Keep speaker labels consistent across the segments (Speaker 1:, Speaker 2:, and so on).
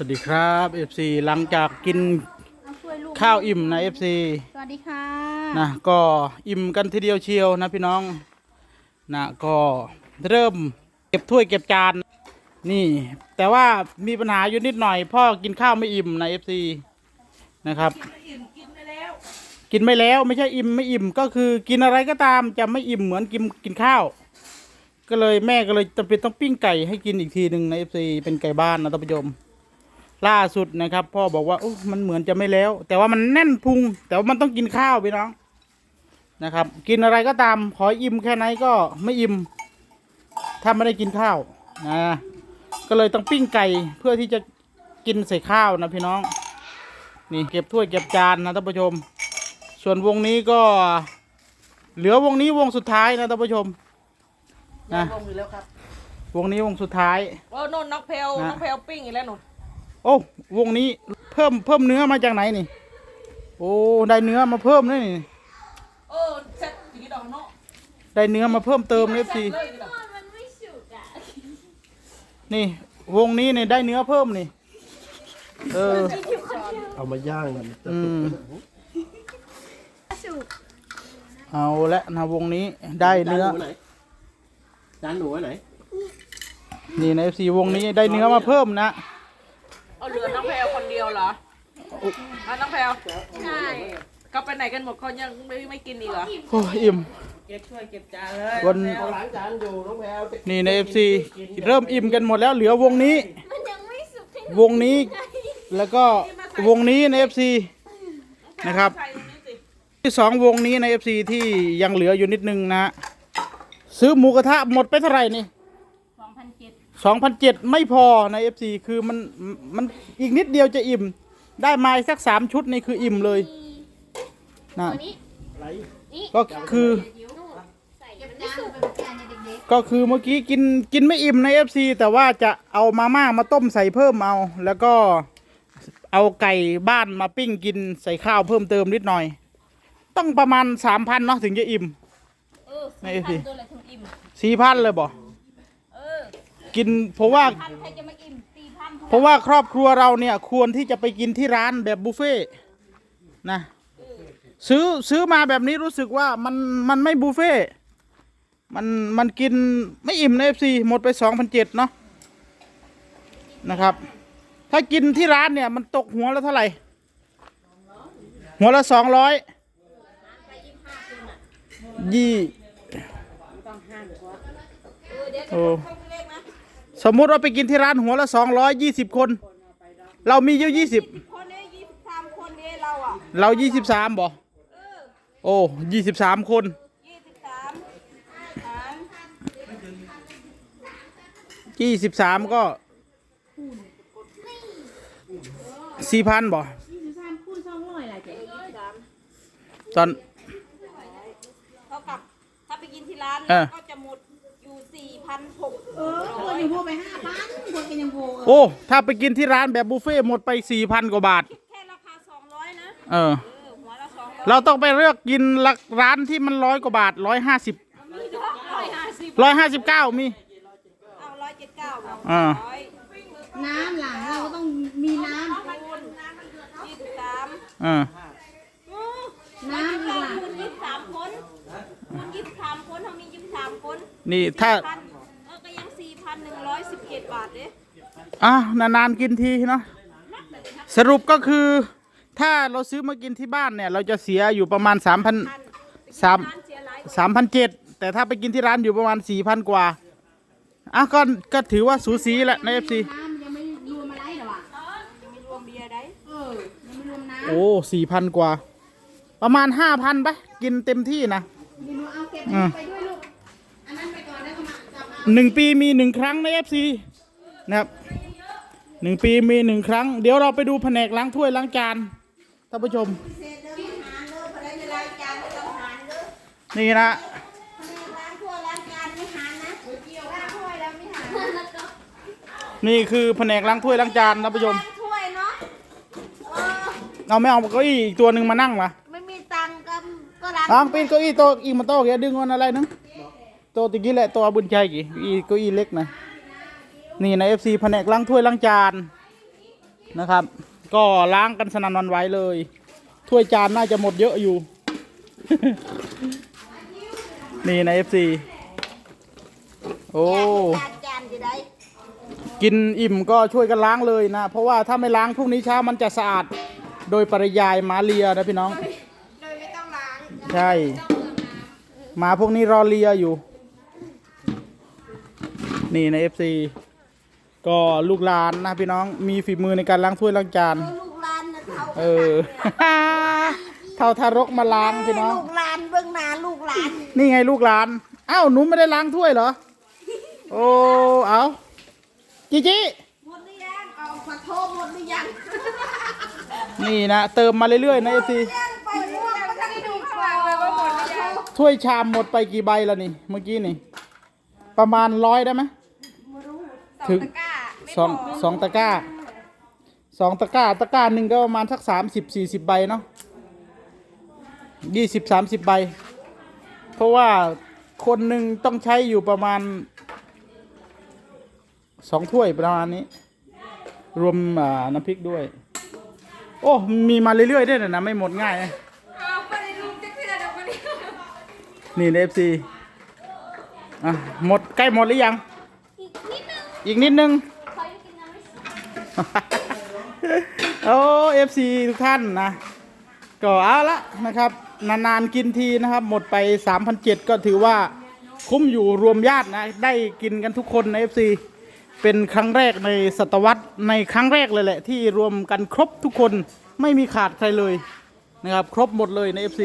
Speaker 1: วัสดีครับ FC หลังจากกิน
Speaker 2: เอาช่วยลูก
Speaker 1: ข้าวอิ่มนะ FC
Speaker 2: สวัสดีค่ะ
Speaker 1: นะก็อิ่มกันทีเดียวเชียวนะพี่น้องนะก็เริ่มเก็บถ้วยเก็บจานนี่ แต่ว่ามีปัญหาอยู่นิดหน่อย พ่อกินข้าวไม่อิ่มนะ FC นะครับ กินไม่แล้วไม่ใช่อิ่มไม่อิ่มก็คือกินอะไรก็ตามจะไม่อิ่มเหมือนกินกินข้าว ก็เลยแม่ก็เลยจำเป็นต้องปิ้งไก่ให้กินอีกทีหนึ่งใน FC เป็นไก่บ้านนะท่านผู้ชม ล่าสุดนะครับ พ่อบอกว่าโอ้มันเหมือนจะไม่แล้ว แต่ว่ามันแน่นพุง แต่ว่ามันต้องกินข้าวพี่น้องนะครับ กินอะไรก็ตาม ขออิ่มแค่ไหนก็ไม่อิ่มถ้าไม่ได้กินข้าวนะก็เลยต้องปิ้งไก่เพื่อที่จะกินใส่ข้าวนะพี่น้อง นี่เก็บถ้วยเก็บจานนะท่านผู้ชม ส่วนวงนี้ก็ เหลือวงนี้วงสุดท้ายนะท่านผู้ชมนะ
Speaker 3: ลงอยู่แล้วครับ
Speaker 1: วงนี้วงสุดท้าย
Speaker 3: โอ้นนน้องเพล
Speaker 1: นะ
Speaker 3: น้องเพลปิ้งอีกแล้วหนู
Speaker 1: โอ้วงนี้เพิ่มเพิ่มเนื้อมาจากไหนนี่ โอ้ได้เนื้อมาเพิ่มด้วยนี่
Speaker 3: เออเซ็ตอย่างนี้ดอกเนาะ
Speaker 1: ได้เนื้อมาเพิ่มเติมเอฟซี
Speaker 3: เลยอย่างนี้ดอก
Speaker 2: มันไม่สุกอะ
Speaker 1: นี่ วงนี้เนี่ยได้เนื้อเพิ่มนี่ เออ
Speaker 4: เอามาย่างกันจะ
Speaker 1: อื
Speaker 4: สุก
Speaker 1: ม
Speaker 4: ไหม
Speaker 2: สุก
Speaker 1: เอาละนะวงนี้ได้เนื้อ
Speaker 4: จานหนูไหนจานหนูไว้ไหน
Speaker 1: นี่ในเอฟซีวงนี้ได้เนื้อมาเพิ่มนะ
Speaker 3: เอาเหลือน้อง เพลคนเดียวเหรอเอาน้องเพล
Speaker 2: ใช่
Speaker 3: ก็ไปไหนกันหมดเขายังไม่ไม่กินอีกเหรอ
Speaker 1: โอ้อิ่ม
Speaker 3: เก็บถ้วยเก็บจานเลย
Speaker 1: วัน
Speaker 4: เอาล้างจานอยู่น้องแพรวไป
Speaker 1: นี่ในเอฟซีเริ่มอิ่มกันหมดแล้วเหลือวงนี้
Speaker 2: มันยังไม่สุกให้
Speaker 1: วงนี้ แล้วก็วงนี้ในเอฟซีนะครับ
Speaker 3: ใส่ตรงนี้สิ
Speaker 1: ที่สองวงนี้ใน FC ที่ยังเหลืออยู่นิดนึงนะ ซื้อหมูกระทะหมดไปเท่าไหร่นี่
Speaker 2: สองพันเจ็ด
Speaker 1: สองพันเจ็ดไม่พอใน FC คือมันมันอีกนิดเดียวจะอิ่ม ได้มาอีกสักสามชุดนี่คืออิ่มเลยนะ
Speaker 2: ตัวนี้
Speaker 4: อะไร
Speaker 2: นี่
Speaker 1: ก็คือ
Speaker 2: นู่นใส่มันไม่สุกเป็นจานเด็ก
Speaker 1: ก็คือเมื่อกี้กินกินไม่อิ่มใน FC แต่ว่าจะเอามาม่ามาต้มใส่เพิ่มเอา แล้วก็เอาไก่บ้านมาปิ้งกินใส่ข้าวเพิ่มเติมนิดหน่อย ต้องประมาณสามพันเนาะถึงจะอิ่ม
Speaker 2: ๆเออ
Speaker 1: ใน
Speaker 2: สี่
Speaker 1: FC
Speaker 2: พันตัวละถึงอิ่ม
Speaker 1: สี่พันเลยบ่
Speaker 2: เออ
Speaker 1: กินเพราะว่า
Speaker 2: พันใครจะมาอิ่มสี่พัน
Speaker 1: เพราะว่าครอบครัวเราเนี่ยควรที่จะไปกินที่ร้านแบบบุฟเฟ่ต์นะซื้อซื้อมาแบบนี้รู้สึกว่ามันมันไม่บุฟเฟ่ต์มันมันกินไม่อิ่มในเอฟซีหมดไปสองพันเจ็ดเนาะนะครับ ถ้ากินที่ร้านเนี่ยมันตกหัวละเท่าไหร่ หัวละสองร้อยยี่โอ้ สมมุติว่าไปกินที่ร้านหัวละสองร้อยยี่สิบคน เรามีอยู่ยี่สิบ
Speaker 3: คนนี้ยี่สิบสามคนนี้เราอะ
Speaker 1: เรายี่สิบสามบ่โอ้ยี่สิบสามคน
Speaker 3: ยี่สิบสามหาร
Speaker 1: ยี่สิบสามก็สี่พันบ่
Speaker 2: ยี่สิบสามคูณสองร้อยอะไรเจ๊
Speaker 1: ตอน
Speaker 3: เท่ากับถ้าไปกินที่ร้าน
Speaker 1: เออ
Speaker 3: ก็จะหมดอยู่ สี่พันหก
Speaker 2: เออคนยังโบไปห้าพันคนก็ยังโบ
Speaker 1: โอ้ ถ้าไปกินที่ร้านแบบบุฟเฟ่ต์หมดไปสี่พันกว่าบาท
Speaker 3: แค่ราคาสองร้อยนะ
Speaker 1: เออ
Speaker 3: เออ หัวละสองร้อย
Speaker 1: เราต้องไปเลือกกินละร้านที่มันร้อยกว่าบาทร้อยห้าสิบ
Speaker 3: ร้อยห้าสิบ
Speaker 1: ร้อยห้าสิบเก้ามี
Speaker 3: เอาร้อยเจ็ดเก้า
Speaker 1: อ่า
Speaker 3: ร้อย
Speaker 2: น้ำหลังเราก็ต้องมีน้
Speaker 3: คูณยี่สิบสาม
Speaker 1: อ่าำ
Speaker 2: น้ำหลัง
Speaker 3: คูณยี่สิบสามคนคูณยี่สิบสามคนเขามียี่สิบสามค น
Speaker 1: นี่ถ้า
Speaker 3: พันเออก็ยังสี่พันหนึ่งร้อยสิบเจ็ดบาทเด้
Speaker 1: อะนานๆกินทีเนาะสรุปก็คือ ถ้าเราซื้อมากินที่บ้านเนี่ย เราจะเสียอยู่ประมาณสามพัน
Speaker 3: พัน
Speaker 1: สาม
Speaker 3: ร้านเสียหลาย
Speaker 1: สามพันเจ็ดแต่ถ้าไปกินที่ร้านอยู่ประมาณสี่พันกว่าอะก็ก็ถือว่าสูสีแหละในเอฟซี
Speaker 2: น้ำยังไม่รวมอะไรหรอวะ
Speaker 3: ยังไม่รวมเบียร์ได้
Speaker 2: เออ ยังไม่รวมน้ำ
Speaker 1: โอ้สี่พันกว่า ประมาณห้าพันไปกินเต็มที่นะ
Speaker 2: เดี๋ยวหนูเอาเก็บ
Speaker 1: อ่า
Speaker 2: ไปด้วย
Speaker 1: หนึ่งปีมีหนึ่งครั้งในเอฟซีนะครับหนึ่งปีมีหนึ่งครั้ง เดี๋ยวเราไปดูแผนกล้างถ้วยล้างจานท่านผู้ชม นี่นะนี่คือแผนกล้างถ้วยล้างจานท่านผู้ชม
Speaker 2: ถ้วยเนาะเออ
Speaker 1: เอาไม่เอาเก้าอี้อีกตัวหนึ่งมานั่งมา
Speaker 2: ไม่มีตังค์ก็ก็ร้าน
Speaker 1: ลองปีนเก้าอี้โต๊ะอีกมาโต๊ะแกดึงวันอะไรนึงโต๊ะตะกี้แหละโต๊ะบุญชัยกี่อีเก้าอี้เล็กนะนี่ในเอฟซีแผนกล้างถ้วยล้างจานนะครับ ก็ล้างกันสนั่นหวันไหวเลย ถ้วยจานน่าจะหมดเยอะอยู่ นี่ใน FC โอ้
Speaker 2: จานจานจะได้
Speaker 1: กินอิ่มก็ช่วยกันล้างเลยนะ เพราะว่าถ้าไม่ล้างพรุ่งนี้เช้ามันจะสะอาดโดยปริยายหมาเลียนะพี่น้อง
Speaker 2: โดยไม่ต้องล้าง
Speaker 1: ใช่หมาพวกนี้รอเลียอยู่ นี่ใน FC ก็ลูกหลานนะพี่น้องมีฝีมือในการล้างถ้วยล้างจาน
Speaker 2: ลูกหลานนะเขา
Speaker 1: เออ เท่าทารกมาล้างพี่น้อง
Speaker 2: ลูกหลานเบื้องหน้าลูกหลาน
Speaker 1: นี่ไงลูกหลาน อ้าวหนูไม่ได้ล้างถ้วยเหรอ โอ้ เอาจิจิ
Speaker 2: หมดหรือยังเอาขอโทษหมดหรือยัง
Speaker 1: นี่นะเติมมาเรื่อยๆนะเอซี
Speaker 2: ยังไปม่วงก็ได้ดูข้างหลังเลยว่าหมดหรือยัง
Speaker 1: ถ้วยชามหมดไปกี่ใบแล้วนี่ เมื่อกี้นี่ ประมาณร้อยได้ไหม ถึงสองสองตะกร้าสองตะกร้าตะกร้าหนึ่งก็ประมาณสักสามสิบสี่สิบใบเนาะยี่สิบสามสิบใบ เพราะว่าคนหนึ่งต้องใช้อยู่ประมาณสองถ้วยประมาณนี้ รวมอ่าน้ำพริกด้วย โอ้มีมาเรื่อยๆด้วยนะ ไม่หมดง่ายนะนี่เอฟซีอะหมดใกล้หมดหรือยัง อีกนิดนึง โอ้เอฟซีทุกท่านนะ ก็เอาละนะครับ นานๆกินทีนะครับ หมดไป3,700ก็ถือว่าคุ้มอยู่รวมญาตินะ ได้กินกันทุกคนใน FC เป็นครั้งแรกในศตวรรษในครั้งแรกเลยแหละ ที่รวมกันครบทุกคนไม่มีขาดใครเลยนะครับ ครบหมดเลยใน FC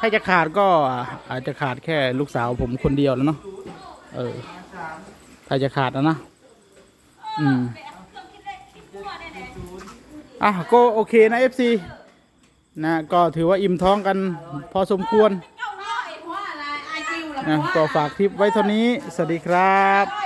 Speaker 1: ถ้าจะขาดก็อาจจะขาดแค่ลูกสาวผมคนเดียวแล้วเนาะเออ ถ้าจะขาดนะนะอืมอะก็โอเคนะ FC นะก็ถือว่าอิ่มท้องกันพอสมควร
Speaker 2: เจ้าน้อยเพราะอะไรไอคิวเหรอ
Speaker 1: นะก็ฝากคลิปไว้เท่านี้ สวัสดีครับ
Speaker 2: น้อยเพราะ